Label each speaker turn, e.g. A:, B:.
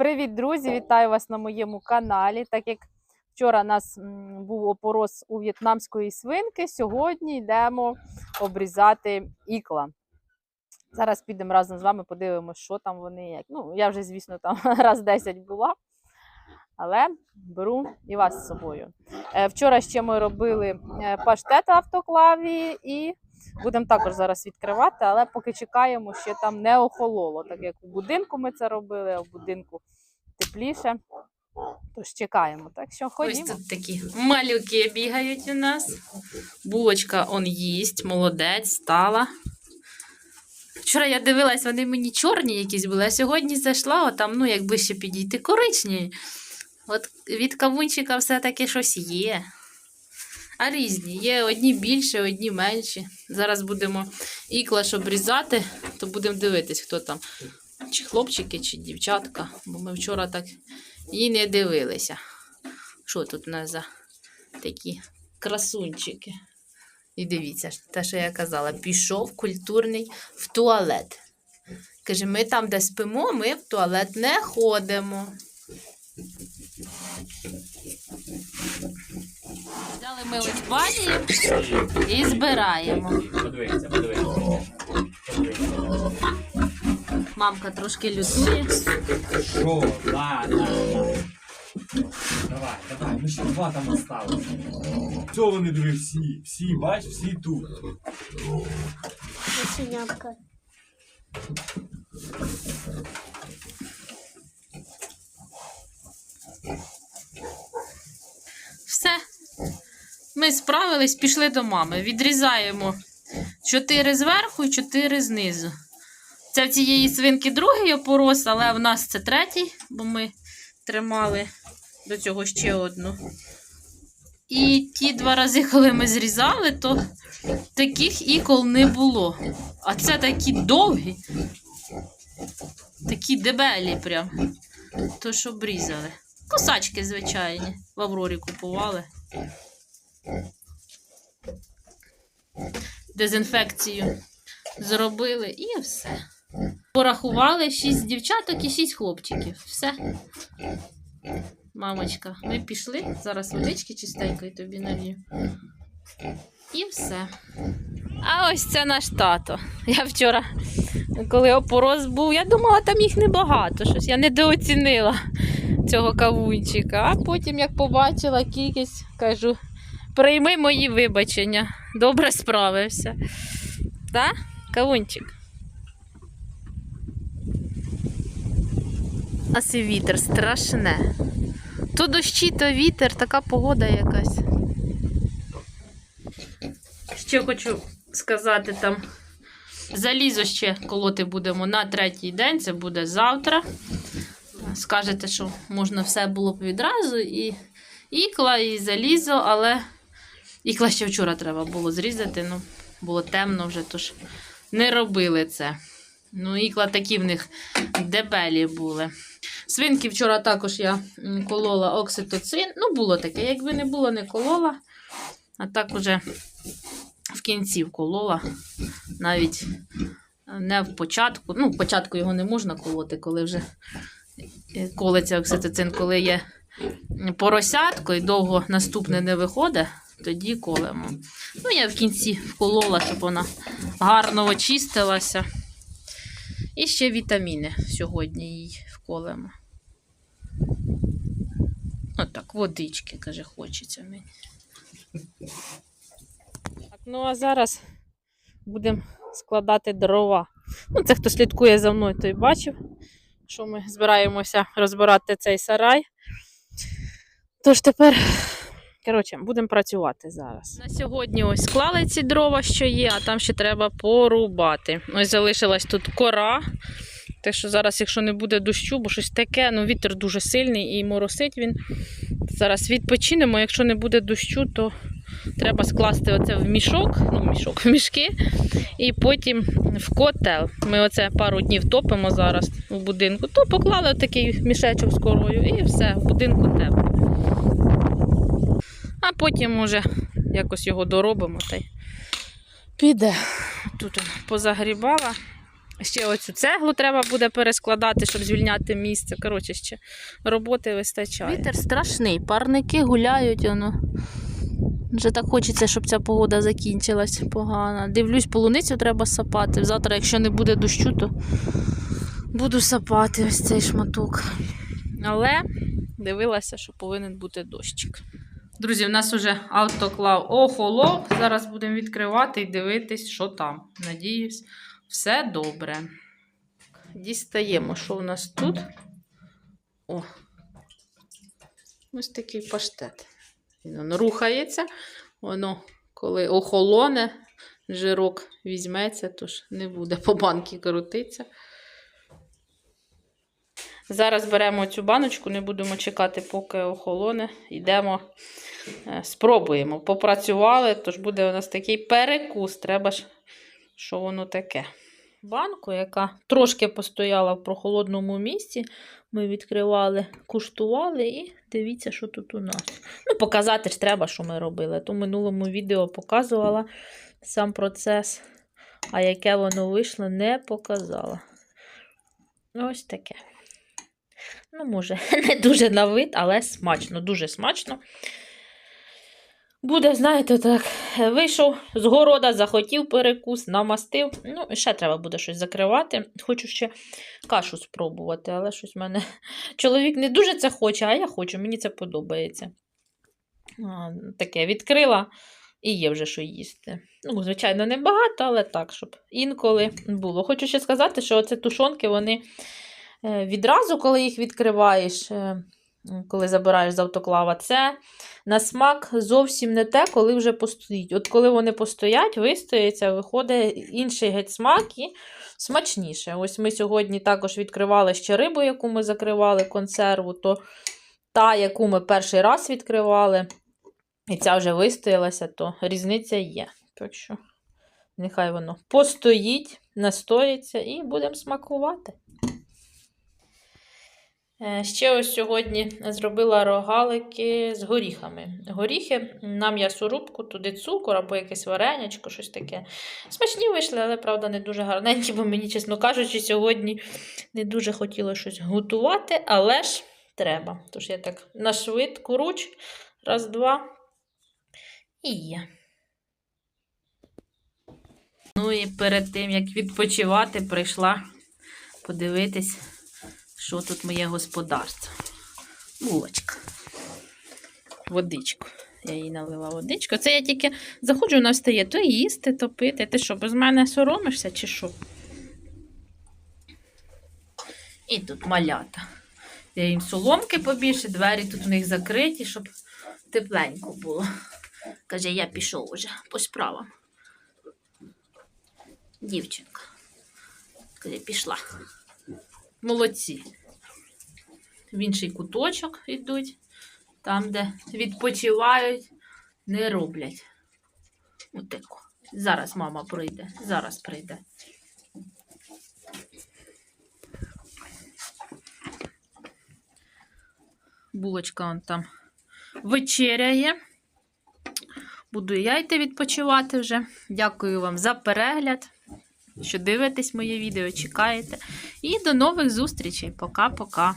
A: Привіт, друзі! Вітаю вас на моєму каналі. Так як вчора у нас був опорос у в'єтнамської свинки, сьогодні йдемо обрізати ікла. Зараз підемо разом з вами, подивимося, що там вони як. Ну, я вже, звісно, там раз 10 була, але беру і вас з собою. Е, Вчора ще ми робили е, паштет автоклаві і будемо також зараз відкривати, але поки чекаємо, ще там не охололо, так як у будинку ми це робили, а в будинку тепліше. Тож чекаємо. Так що
B: Ось тут такі малюки бігають у нас. Булочка он їсть, молодець, стала. Вчора я дивилась, вони мені чорні якісь були, а сьогодні зайшла, а там, ну, якби ще підійти коричневі. От від кавунчика все-таки щось є. А різні. Є одні більші, одні менші. Зараз будемо іклаш обрізати, то будемо дивитись, хто там. Чи хлопчики, чи дівчатка. Бо ми вчора так і не дивилися. Що тут у нас за такі красунчики? І дивіться, те, що я казала, пішов культурний в туалет. Каже, ми там, де спимо, ми в туалет не ходимо. Взяли ми ось банію і збираємо.
C: Подивися, подивися.
B: Мамка трошки лютує.
C: Що? Да, да, да. Давай, давай, ну ще два там осталось. Цього вони диви всі, всі, бач, всі тут.
D: Синявка.
B: Все. Справились, пішли до мами. Відрізаємо чотири зверху і чотири знизу. Це в цієї свинки другий опорос, але в нас це третій, бо ми тримали до цього ще одну. І ті два рази, коли ми зрізали, то таких ікол не було. А це такі довгі, такі дебелі прям. То що обрізали. Косачки звичайні. В Аврорі купували. Дезінфекцію зробили і все. Порахували 6 дівчаток і 6 хлопчиків. Все. Мамочка, ми пішли. Зараз водички чистенької тобі налью. І все. А ось це наш тато. Я вчора, коли опорос був, я думала, там їх небагато. Щось я недооцінила цього кавунчика. А потім, як побачила кількість, кажу, прийми мої вибачення. Добре справився. Так, кавунчик? А це вітер страшне. То дощі, то вітер, така погода якась. Ще хочу сказати там. Залізо ще колоти будемо на третій день, це буде завтра. Скажете, що можна все було б відразу, і ікла, і залізо, але ікла ще вчора треба було зрізати. Ну, було темно вже, тож не робили це. Ну, ікла такі в них дебелі були. Свинки вчора також я колола окситоцин. Ну, було таке, якби не було, не колола. А так уже в кінці вколола. Навіть не в початку. Ну, в початку його не можна колоти, коли вже е, колиться окситоцин, коли є поросятко і довго наступне не виходить, тоді колемо. Ну, я в кінці вколола, щоб вона гарно очистилася. І ще вітаміни сьогодні їй вколемо. Отак, водички, каже, хочеться мені.
A: Так, ну а зараз будемо складати дрова. Ну, це хто слідкує за мною, той бачив, що ми збираємося розбирати цей сарай. Тож тепер, коротше, будемо працювати зараз.
B: На сьогодні ось склали ці дрова, що є, а там ще треба порубати. Ось залишилась тут кора. Так що зараз, якщо не буде дощу, бо щось таке, ну вітер дуже сильний і моросить він. Зараз відпочинемо. Якщо не буде дощу, то треба скласти оце в мішок, ну, мішок, в мішки, і потім в котел. Ми оце пару днів топимо зараз в будинку, то поклали такий мішечок з корою і все, в будинку тепло. Потім може якось його доробимо та й піде. Тут позагрібала Ще оцю цеглу треба буде перескладати, щоб звільняти місце. Коротше, ще роботи вистачає. Вітер страшний, парники гуляють, воно. Вже так хочеться, щоб ця погода закінчилась погано. Дивлюсь, полуницю треба сапати. Завтра, якщо не буде дощу, то буду сапати ось цей шматок. Але дивилася, що повинен бути дощик. Друзі, в нас вже автоклав охолов. Зараз будемо відкривати і дивитись, що там. Надіюсь, все добре. Дістаємо, що в нас тут. О, ось такий паштет. Він рухається, воно, коли охолоне, жирок візьметься, тож не буде по банки крутитися. Зараз беремо цю баночку, не будемо чекати, поки охолоне. Йдемо, е, спробуємо. Попрацювали, тож буде у нас такий перекус. Треба ж, що воно таке. Банку, яка трошки постояла в прохолодному місці, ми відкривали, куштували і дивіться, що тут у нас. Ну, показати ж треба, що ми робили. То в минулому відео показувала сам процес, а яке воно вийшло, не показала. Ось таке. Ну, може, не дуже на вид, але смачно, дуже смачно. Буде, знаєте, так, вийшов з города, захотів перекус, намастив. Ну, ще треба буде щось закривати. Хочу ще кашу спробувати, але щось в мене чоловік не дуже це хоче, а я хочу, мені це подобається. А, таке відкрила і є вже що їсти. Ну, звичайно, не багато, але так, щоб інколи було. Хочу ще сказати, що оце тушонки, вони відразу, коли їх відкриваєш, е, коли забираєш з автоклава, це на смак зовсім не те, коли вже постоїть. От коли вони постоять, вистояться, виходить інший геть смак і смачніше. Ось ми сьогодні також відкривали ще рибу, яку ми закривали, консерву, то та, яку ми перший раз відкривали, і ця вже вистоялася, то різниця є. Так що нехай воно постоїть, настоїться і будемо смакувати. Е, Ще ось сьогодні зробила рогалики з горіхами. Горіхи на м'ясорубку, туди цукор або якесь варенячко, щось таке. Смачні вийшли, але правда не дуже гарненькі, бо мені, чесно кажучи, сьогодні не дуже хотілося щось готувати, але ж треба. Тож я так на швидку руч, раз, два і є. Ну і перед тим, як відпочивати, прийшла подивитись що тут моє господарство. Булочка. Водичку. Я їй налила водичку. Це я тільки заходжу, вона встає то їсти, то пити. Ти що, без мене соромишся чи що? І тут малята. Я їм соломки побільше, двері тут у них закриті, щоб тепленько було. Каже, я пішов уже по справам. Дівчинка. Каже, пішла. Молодці. В інший куточок йдуть, там, де відпочивають, не роблять. Отако. Зараз мама прийде, зараз прийде. Булочка он там вечеряє. Буду я відпочивати вже. Дякую вам за перегляд що дивитесь моє відео, чекаєте. І до нових зустрічей. Пока-пока.